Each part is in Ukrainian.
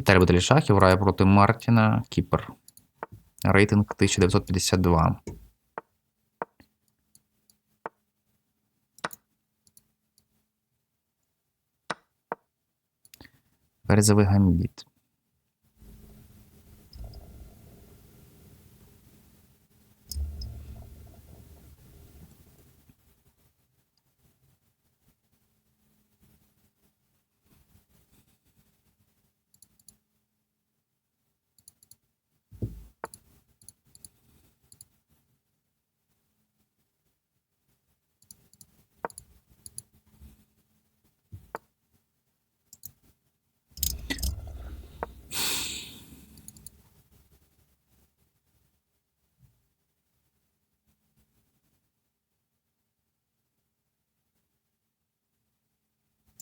Віталій Баталішахів грає проти Мартіна Кіпер. Рейтинг 1952. Березовий гамбіт.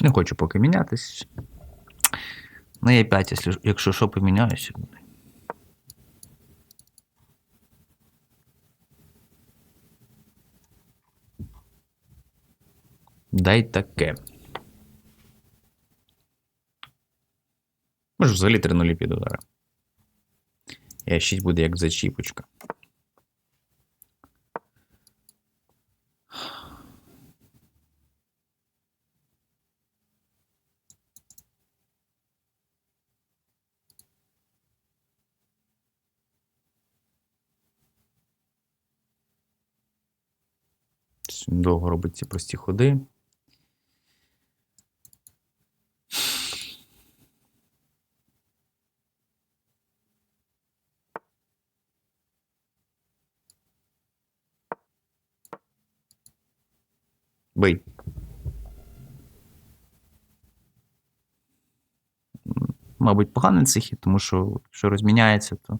Не хочу поки мінятись. На Е5, якщо, якщо що, поміняюся. Дай таке. Може, взагалі 3 нулі піду зараз. Я 6 буде як зачіпочка. Він Довго робить ці прості ходи. Бий. Мабуть, поганий цей хід, тому що якщо розміняється, то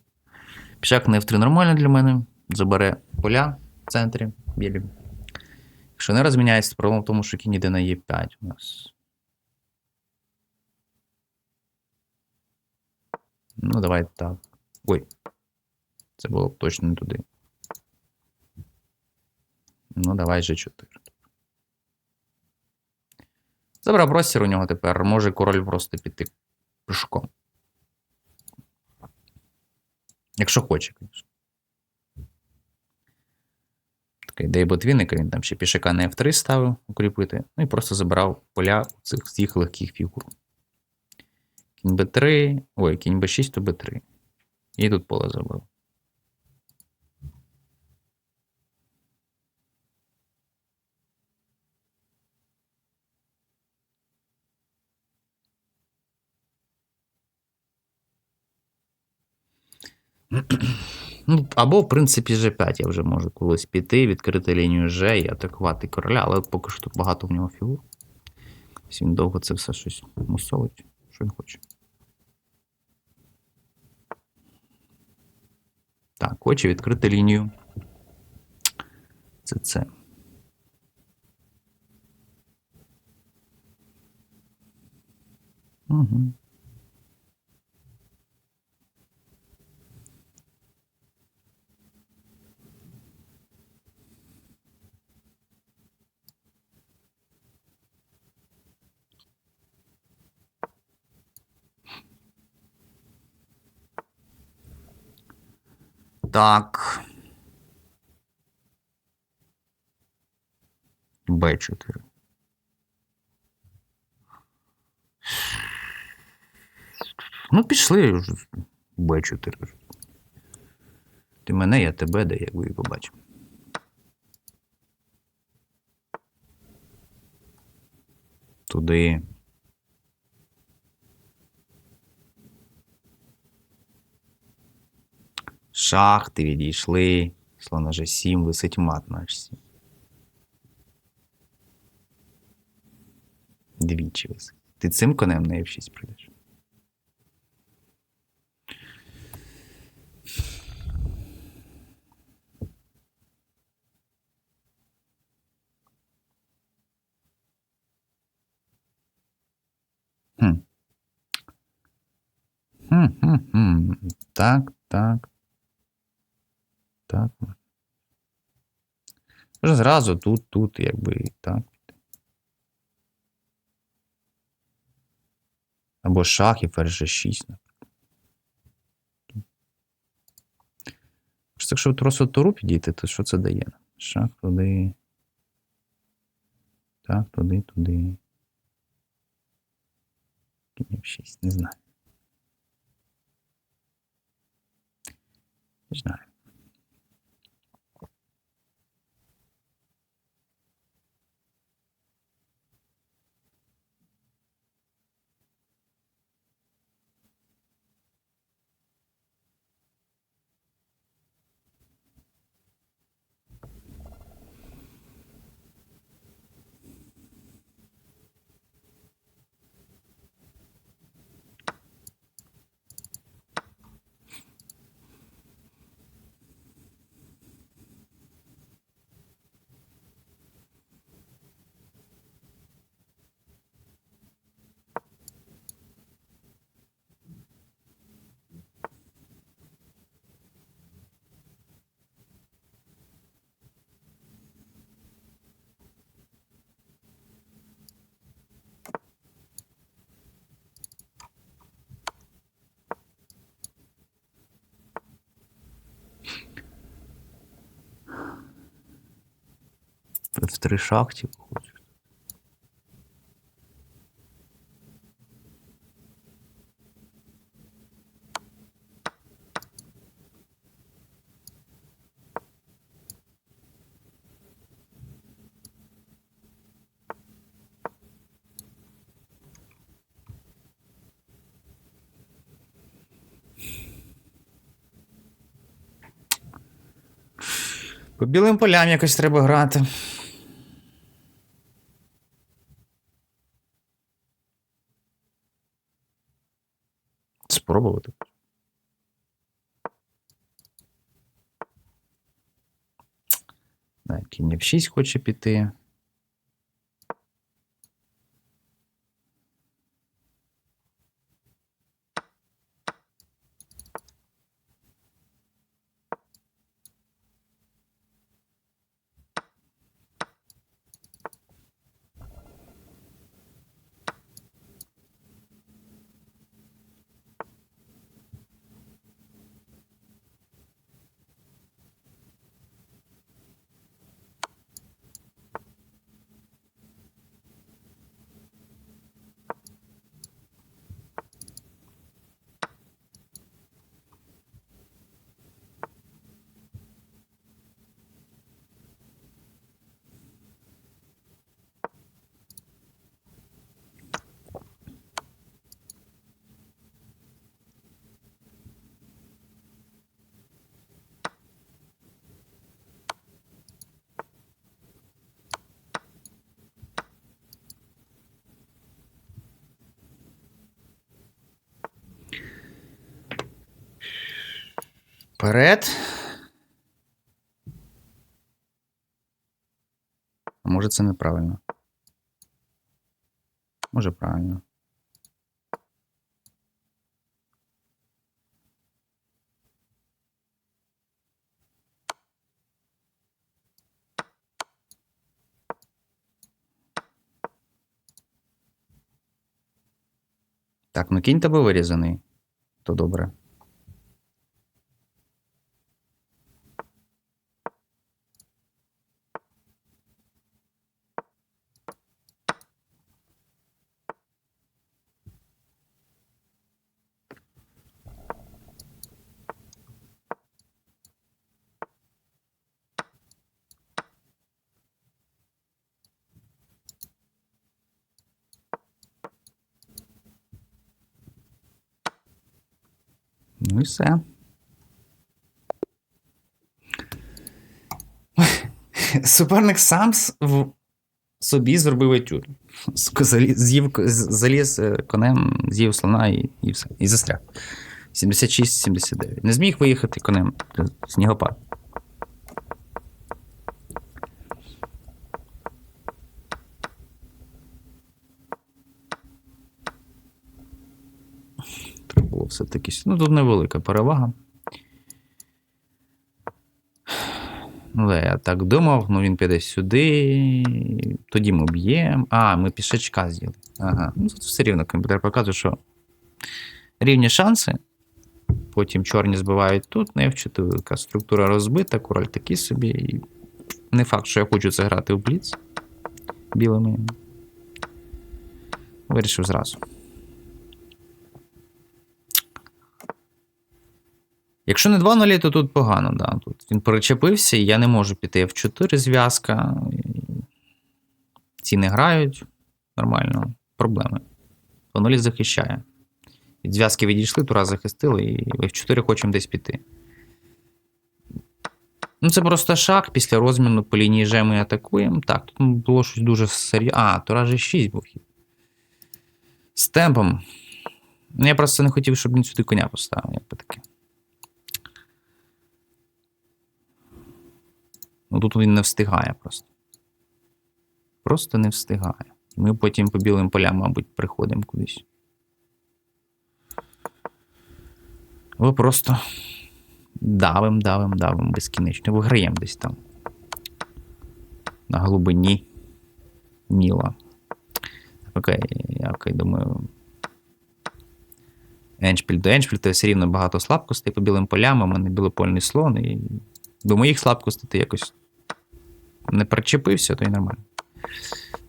пішак на F3 нормально для мене. Забере поля в центрі білі. Якщо не розміняється, проблема в тому, що кінь іде на Е5 у нас. Ну, давай так. Ой. Це було б точно не туди. Ну, давай G4. Забрав простір у нього тепер. Може король просто піти пішком. Якщо хоче, звісно. Така ідея ботвінника, він там ще пішака на F3 ставив укріпити. Ну і просто забрав поля цих всіх легких фігур. Кінь B3. Ой, кінь B6, то B3. І тут поле забив. Ну, або, в принципі, G5 я вже можу колись піти, відкрити лінію G і атакувати короля, але поки що тут багато в нього фігур. Він довго це все щось мусолить. Що він хоче? Так, хоче відкрити лінію. Це це. Угу. Так. Б4. Ну, пішли вже. Б4. Ти мене, я тебе, де як ви побачимо. Туди. Шахти відійшли. Слон вже 7, висить мат на H7. Двічі висить. Ти цим конем на F6 прийдеш. Хм. Хм-хм-хм. Так, так так. Ну. Можна зразу тут, тут, якби так. Або шах і ферзь 6 наприклад. Якщо тросу туру підійти, то що це дає? Шах туди. Так, туди, туди. Кінь 6, не знаю. Не знаю. В три шахті хочу. По білим полям якось треба грати. Спробувати. Да, кінь в 6 хоче піти. Вперед. А може це неправильно? Може правильно. Так, ну кінь тебе вирізаний. То добре. Ну і все. Суперник сам в собі зробив етюд. З'їв, заліз е, конем, з'їв слона і, і все. І застряг. 76-79. Не зміг виїхати конем. Снігопад. Треба було все-таки. Ну, тут невелика перевага. Да, я так думав, ну він піде сюди. Тоді ми б'ємо. А, ми пішачка з'їли. Ага. Ну, тут все рівно комп'ютер показує, що рівні шанси Потім чорні збивають тут F4, яка структура розбита, король такий собі. І не факт, що я хочу це грати в бліц білими. Вирішив зразу. Якщо не 2-0, то тут погано, да. Тут він перечепився, і я не можу піти в 4 зв'язка. Ці не грають нормально. Проблеми. 2-0 захищає. Від зв'язки відійшли, тура захистили, і в 4 хочемо десь піти. Ну, це просто шаг після розміну по лінії Ж ми атакуємо. Так, тут було щось дуже серйозне. А, тура ж 6 був хід. З темпом. Ну, я просто не хотів, щоб він сюди коня поставив, як би таке. Ну тут він не встигає просто. Просто не встигає. Ми потім по білим полям, мабуть, приходимо кудись. Ви просто давим, давим, давим безкінечно. Виграємо десь там. На глибині Ніла. Окей, я окей, думаю. Еншпіль до Еншпіль, все рівно багато слабкостей по білим полям, у мене білопольний слон, і до моїх слабкостей якось не причепився, то й нормально.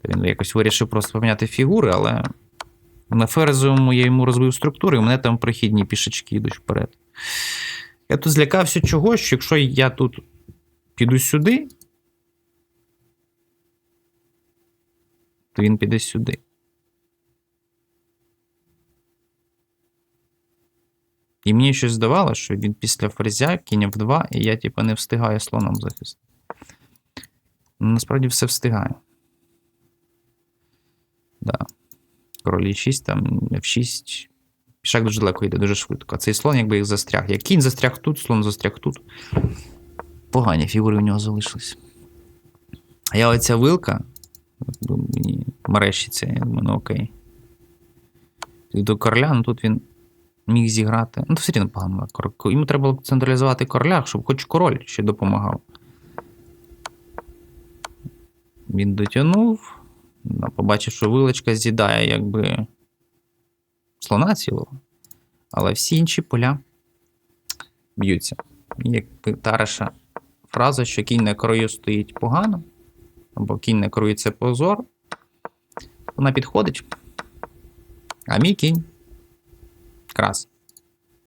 Він якось вирішив просто поміняти фігури, але на ферзовому я йому розбив структури, і у мене там прохідні пішечки йдуть вперед. Я тут злякався чогось, що якщо я тут піду сюди, то він піде сюди. І мені щось здавалося, що він після ферзя кінь в 2, і я, типу, не встигаю слоном захистити. Ну, насправді все встигаю. Да. Король 6, там F6. Пішак дуже далеко йде, дуже швидко. А цей слон, якби їх застряг. Як кінь застряг тут, слон застряг тут. Погані фігури у нього залишились. А я оця вилка, якби мені мерещиться, я думаю, ну окей. До короля, ну тут він міг зіграти. Ну, все рівно погано. Йому треба було централізувати короля, щоб хоч король ще допомагав. Він дотягнув. Побачив, що вилочка з'їдає якби слона цілого. Але всі інші поля б'ються. Якби Тараша фраза, що кінь на крою стоїть погано, або кінь на крою це позор, вона підходить. А мій кінь крас.